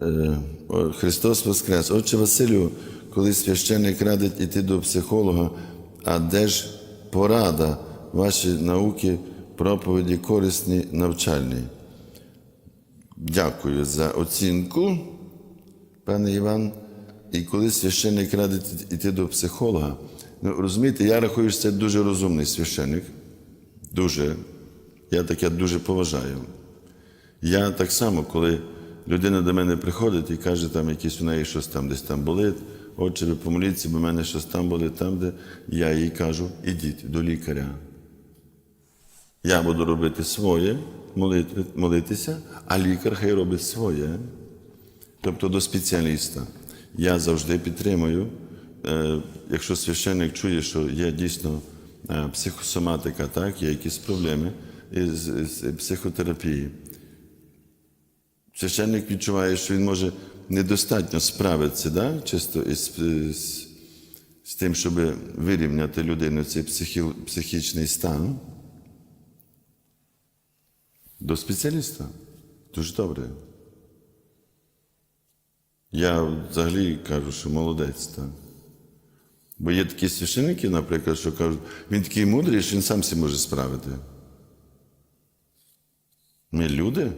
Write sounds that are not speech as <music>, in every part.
Е, Христос Воскрес. Отче Василю, коли священник радить іти до психолога, а де ж порада, ваші науки, проповіді корисні, навчальні? Дякую за оцінку, пане Іван. І коли священник радить іти до психолога, ну розумієте, я рахую, що це дуже розумний священник. Дуже. Я таке дуже поважаю. Я так само, коли людина до мене приходить і каже, там якісь у неї щось там десь там болить, отче, ви помоліться, бо в мене щось там болить, там, де я їй кажу, ідіть до лікаря. Я буду робити своє, молитви, молитися, а лікар хай робить своє. Тобто до спеціаліста. Я завжди підтримую, е, якщо священник чує, що є дійсно е, психосоматика, так, є якісь проблеми з психотерапії. Священник відчуває, що він може недостатньо справитися, да? чисто із, з, з тим, щоб вирівняти людину цей психі, психічний стан. До спеціаліста. Дуже добре. Я взагалі кажу, що молодець. Так? Бо є такі священники, наприклад, що кажуть, він такий мудрий, що він сам себе може справити. Ми люди,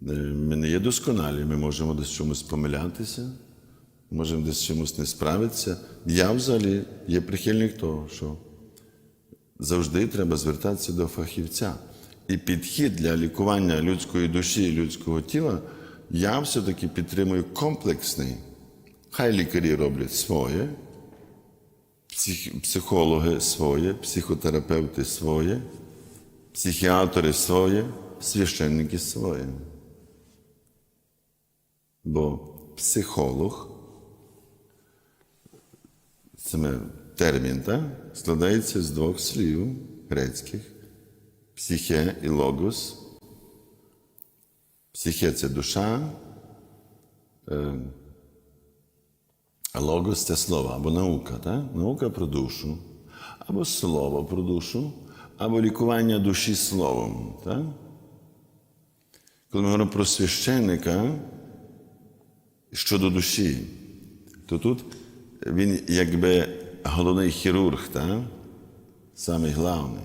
ми не є досконалі, ми можемо десь чомусь помилятися, можемо десь чомусь не справитися. Я взагалі є прихильник того, що завжди треба звертатися до фахівця. І підхід для лікування людської душі і людського тіла я все-таки підтримую комплексний. Хай лікарі роблять своє, псих- психологи своє, психотерапевти своє, психіатри своє, священники своє. Бо психолог, саме термін, так, складається з двох слів грецьких психе і логос. Психе це душа, е, а логос це слово або наука. Так? Наука про душу, або слово про душу, або лікування душі словом. Так? Коли ми говоримо про священника щодо душі, то тут він якби головний хірург, так? самий головний.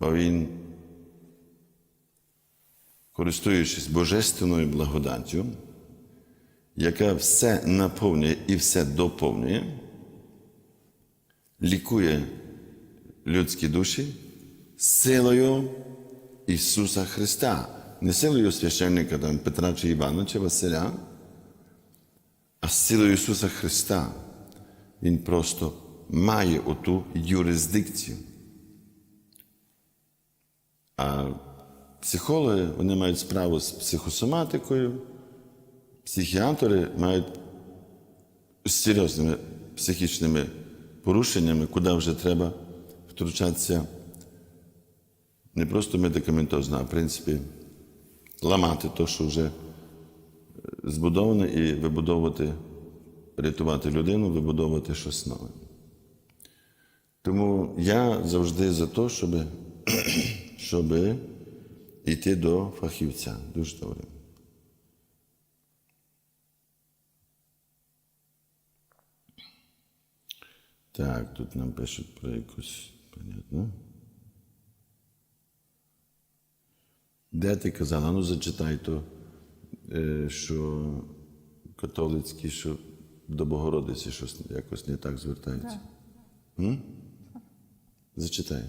Бо він, користуючись божественною благодаттю, яка все наповнює і все доповнює, лікує людські душі силою Ісуса Христа. Не силою священника там, Петра чи Івана чи Василя, а силою Ісуса Христа. Він просто має оту юрисдикцію. А психологи вони мають справу з психосоматикою, психіатри мають серйозними психічними порушеннями, куди вже треба втручатися не просто медикаментозно, а в принципі ламати те, що вже збудоване, і вибудовувати, рятувати людину, вибудовувати щось нове. Тому я завжди за те, щоб <clears throat> щоб йти до фахівця. Дуже добре. Так, тут нам пишуть про якусь, понятно. Де ти казала? Ну, зачитай то, е, що католицькі, що до Богородиці щось якось не так звертаються. М? Зачитай.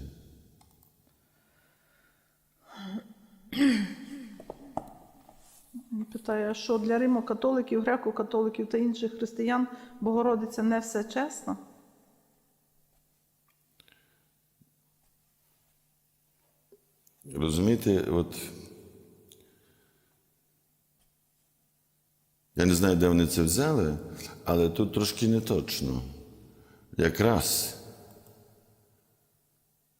Питає, що для римо-католиків, греко-католиків та інших християн Богородиця не все чесно? Розумієте, от я не знаю, де вони це взяли, але тут трошки не точно. Якраз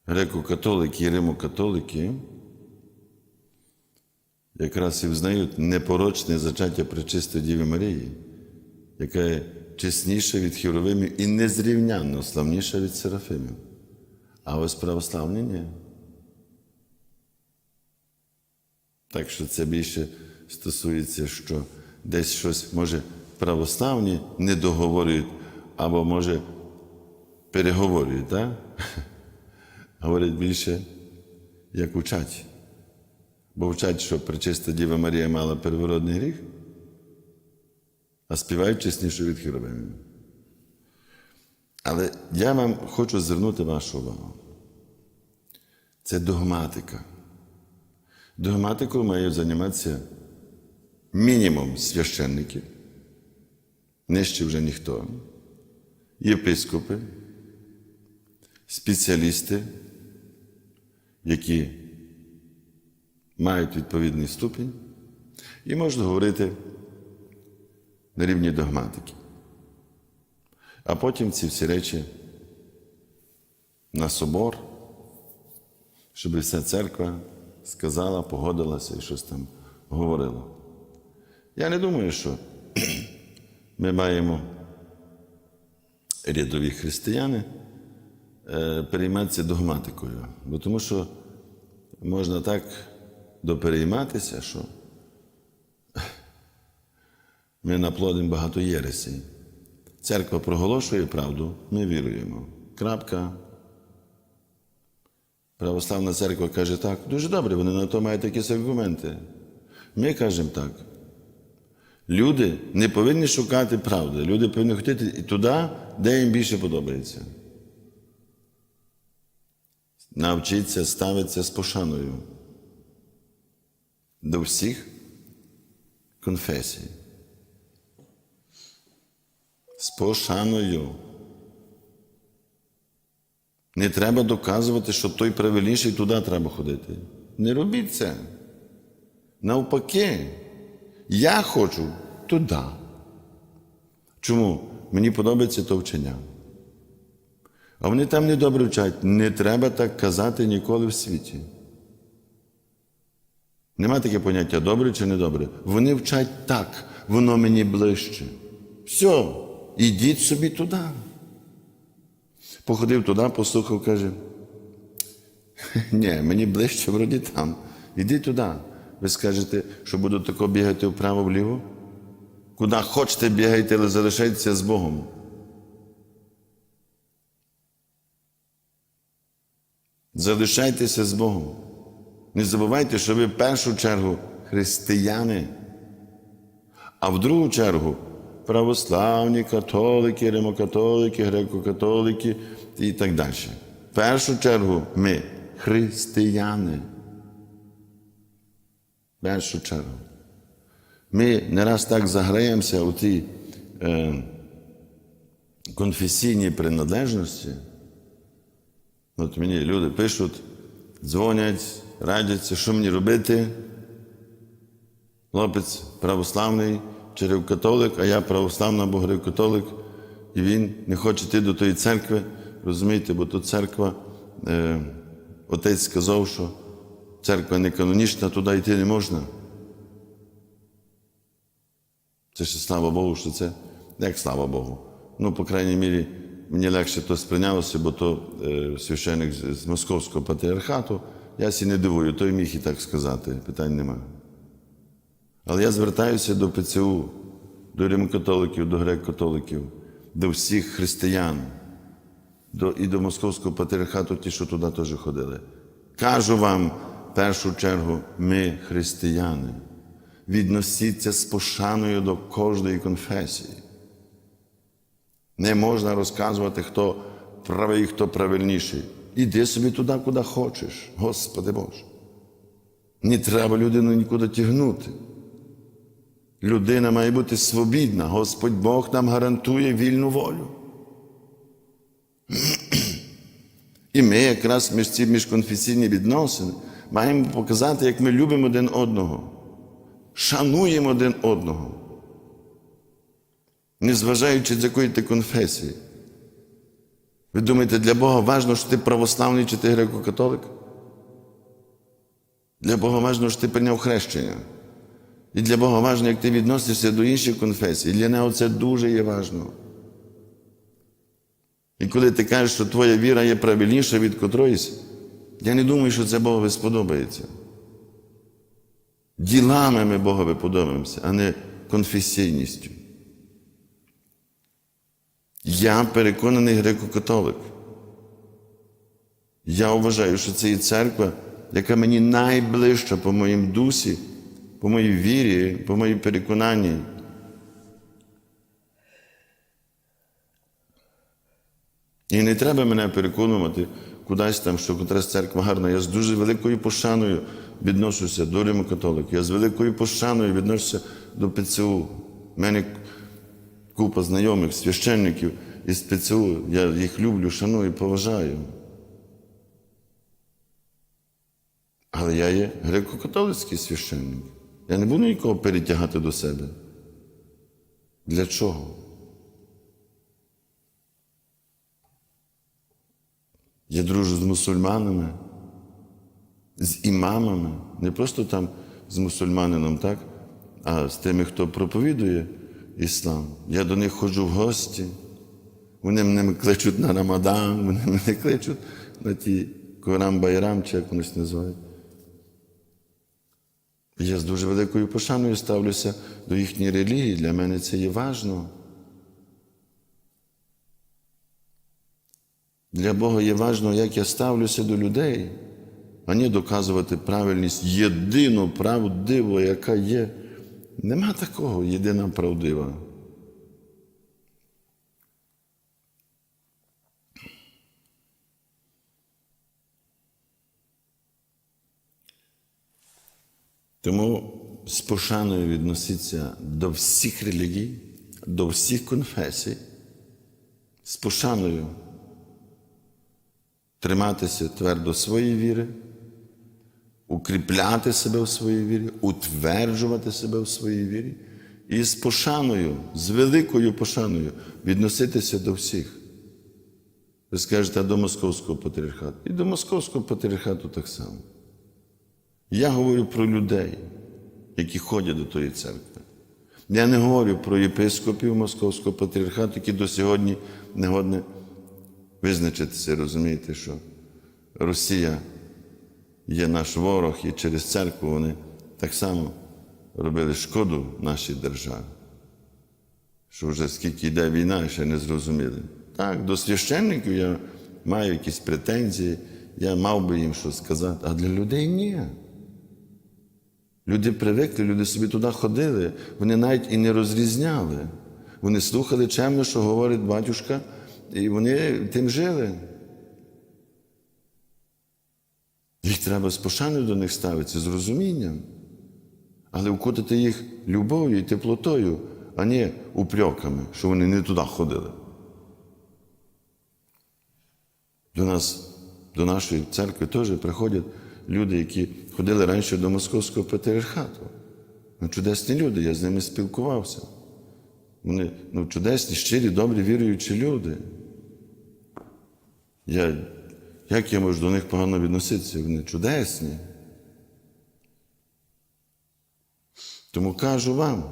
греко-католики і римо-католики якраз і взнають непорочне зачаття Пречистої Діви Марії, яка є чесніша від хіровимів і незрівнянно славніша від серафимів. А ось православні ні. Так що це більше стосується, що десь щось, може, православні не договорюють, або, може, переговорюють, так? <laughs> Говорять більше, як учать. Бо вчать, що пречиста Діва Марія мала первородний гріх, а співають чесніше від хіровимів. Але я вам хочу звернути вашу увагу. Це догматика. Догматикою мають займатися мінімум священники, нижче вже ніхто, єпископи, спеціалісти, які мають відповідний ступінь і можуть говорити на рівні догматики. А потім ці всі речі на собор, щоб вся церква сказала, погодилася і щось там говорила. Я не думаю, що ми маємо рядові християни е, перейматися догматикою, бо тому що можна так доперейматися, що ми наплодимо багато єресей. Церква проголошує правду, ми віруємо. Крапка. Православна церква каже так. Дуже добре, вони на то мають якісь аргументи. Ми кажемо так. Люди не повинні шукати правди. Люди повинні хотіти туди, де їм більше подобається. Навчитися ставитися з пошаною до всіх конфесій. З пошаною. Не треба доказувати, що той правильніший туди треба ходити. Не робіть це. Навпаки, я хочу туди. Чому? Мені подобається то вчення. А вони там недобре вчать. Не треба так казати ніколи в світі. Нема таке поняття добре чи недобре. Вони вчать так, воно мені ближче. Все, ідіть собі туди. Походив туди, послухав, каже, ні, мені ближче вроді там. Іди туди. Ви скажете, що буду тако бігати вправо-вліво? Куди хочете, бігайте, але залишайтеся з Богом. Залишайтеся з Богом. Не забувайте, що ви в першу чергу християни, а в другу чергу православні, католики, римокатолики, греко-католики і так далі. В першу чергу ми християни. В першу чергу. Ми не раз так заграємося у тій е, конфесійній приналежності. От мені люди пишуть, дзвонять, радяться, що мені робити. Хлопець православний чи грек-католик, а я православна або грек-католик, і він не хоче йти до тої церкви, розумієте, бо то церква, е, отець сказав, що церква не канонічна, туди йти не можна. Це ще слава Богу, що це, як слава Богу. Ну, по крайній мірі, мені легше то сприйнялося, бо то е, священик з, з Московського патріархату. Я сі не дивую, той міг і так сказати, питань немає. Але я звертаюся до ПЦУ, до римокатоликів, до грек-католиків, до всіх християн, до, і до Московського патріархату, ті, що туди теж ходили. Кажу вам, в першу чергу, ми християни. Відносіться з пошаною до кожної конфесії. Не можна розказувати, хто правий, хто правильніший. Іди собі туди, куди хочеш, Господи Боже. Не треба людину нікуди тягнути. Людина має бути свобідна. Господь Бог нам гарантує вільну волю. <clears throat> І ми якраз між ці міжконфесійні відносини маємо показати, як ми любимо один одного, шануємо один одного, незважаючи з якої ти конфесії. Ви думаєте, для Бога важливо, що ти православний чи ти греко-католик? Для Бога важливо, що ти прийняв хрещення. І для Бога важливо, як ти відносишся до інших конфесій. Для нього це дуже є важливо. І коли ти кажеш, що твоя віра є правильніша від котроїсь, я не думаю, що це Богові сподобається. Ділами ми Богові подобаємося, а не конфесійністю. Я переконаний греко-католик. Я вважаю, що це є церква, яка мені найближча по моїм дусі, по моїй вірі, по моїй переконанні. І не треба мене переконувати кудись там, що котрась церква гарна. Я з дуже великою пошаною відношуся до Римо-католиків. Я з великою пошаною відношуся до ПЦУ. У мене купа знайомих, священників із ПЦУ. Я їх люблю, шаную, поважаю. Але я є греко-католицький священник. Я не буду нікого перетягати до себе. Для чого? Я дружу з мусульманами, з імамами, не просто там з мусульманином, так, а з тими, хто проповідує іслам. Я до них ходжу в гості. Вони мене кличуть на Рамадан, вони мене кличуть на ті Корам Байрам, чи як вони називають. Я з дуже великою пошаною ставлюся до їхньої релігії. Для мене це є важливо. Для Бога є важливо, як я ставлюся до людей, а не доказувати правильність єдину правдиву, яка є. Нема такого єдина правдива. Тому з пошаною відноситься до всіх релігій, до всіх конфесій, з пошаною триматися твердо своєї віри, укріпляти себе в своїй вірі, утверджувати себе в своїй вірі і з пошаною, з великою пошаною відноситися до всіх. Ви скажете, а до Московського патріархату. І до Московського патріархату так само. Я говорю про людей, які ходять до тої церкви. Я не говорю про єпископів Московського патріархату, які до сьогодні не годні визначитися, розумієте, що Росія є наш ворог, і через церкву вони так само робили шкоду нашій державі. Що вже скільки йде війна, ще не зрозуміли. Так, до священників я маю якісь претензії, я мав би їм щось сказати, а для людей ні. Люди привикли, люди собі туди ходили, вони навіть і не розрізняли. Вони слухали чемно, що говорить батюшка, і вони тим жили. Їх треба з пошаною до них ставитися, з розумінням, але вкотити їх любов'ю і теплотою, а не упреками, що вони не туди ходили. До нас, до нашої церкви теж приходять люди, які ходили раніше до Московського патріархату. Ну, чудесні люди, я з ними спілкувався. Вони ну, чудесні, щирі, добрі, віруючі люди. Я, Як я можу до них погано відноситися? Вони чудесні. Тому кажу вам,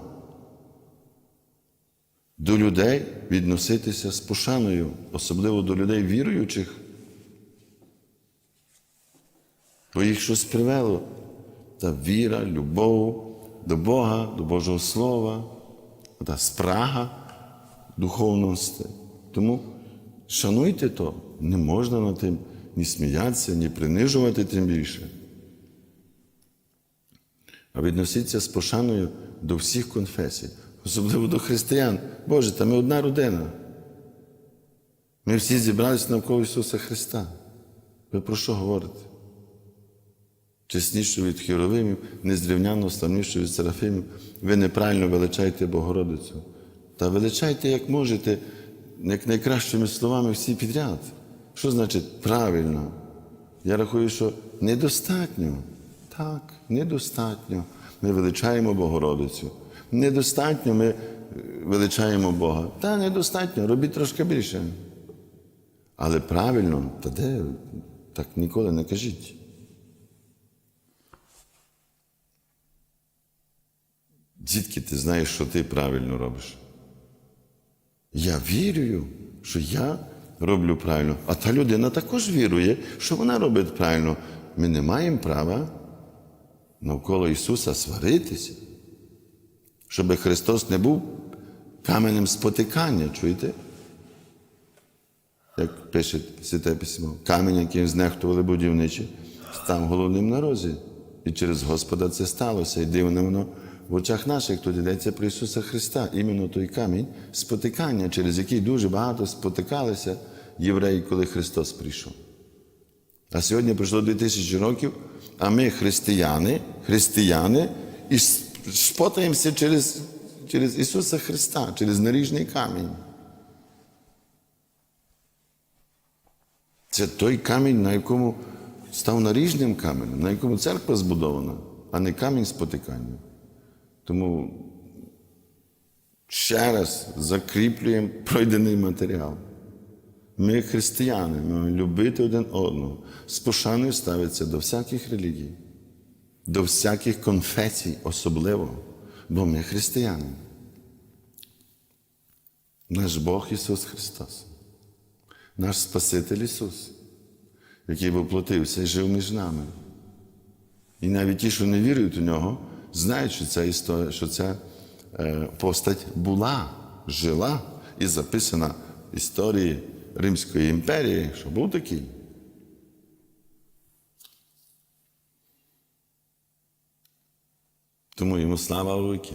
до людей відноситися з пошаною, особливо до людей віруючих. Бо їх щось привело. Та віра, любов до Бога, до Божого Слова, та спрага духовності. Тому шануйте то, не можна над тим ні сміятися, ні принижувати тим більше. А відноситься з пошаною до всіх конфесій, особливо до християн. Боже, та ми одна родина. Ми всі зібралися навколо Ісуса Христа. Ви про що говорите? Чесніше від хіровимів, незрівняно славніше від серафимів, ви неправильно величаєте Богородицю. Та величайте, як можете, як найкращими словами всі підряд. Що значить правильно? Я рахую, що недостатньо. Так, недостатньо. Ми величаємо Богородицю. Недостатньо ми величаємо Бога. Та недостатньо, робіть трошки більше. Але правильно, та де? Так ніколи не кажіть. Звідки ти знаєш, що ти правильно робиш? Я вірю, що я роблю правильно, а та людина також вірує, що вона робить правильно. Ми не маємо права навколо Ісуса сваритися, щоб Христос не був каменем спотикання, чуєте? Як пише Святе Письмо, камінь, яким знехтували будівничі, став головним на розі. І через Господа це сталося. І дивно воно в очах наших тут йдеться про Ісуса Христа, іменно той камінь спотикання, через який дуже багато спотикалися євреї, коли Христос прийшов. А сьогодні пройшло 2000 років, а ми християни, християни, і спотаємося через, через Ісуса Христа, через наріжний камінь. Це той камінь, на якому став наріжним каменем, на якому церква збудована, а не камінь спотикання. Тому ще раз закріплюємо пройдений матеріал. Ми християни, ми любити один одного, з пошаною ставитися до всяких релігій, до всяких конфесій особливо, бо ми християни. Наш Бог Ісус Христос, наш Спаситель Ісус, який воплотився і жив між нами. І навіть ті, що не вірують у нього, знають, що ця історія, що ця е, постать була, жила і записана в історії Римської імперії, що був такий. Тому йому слава віки.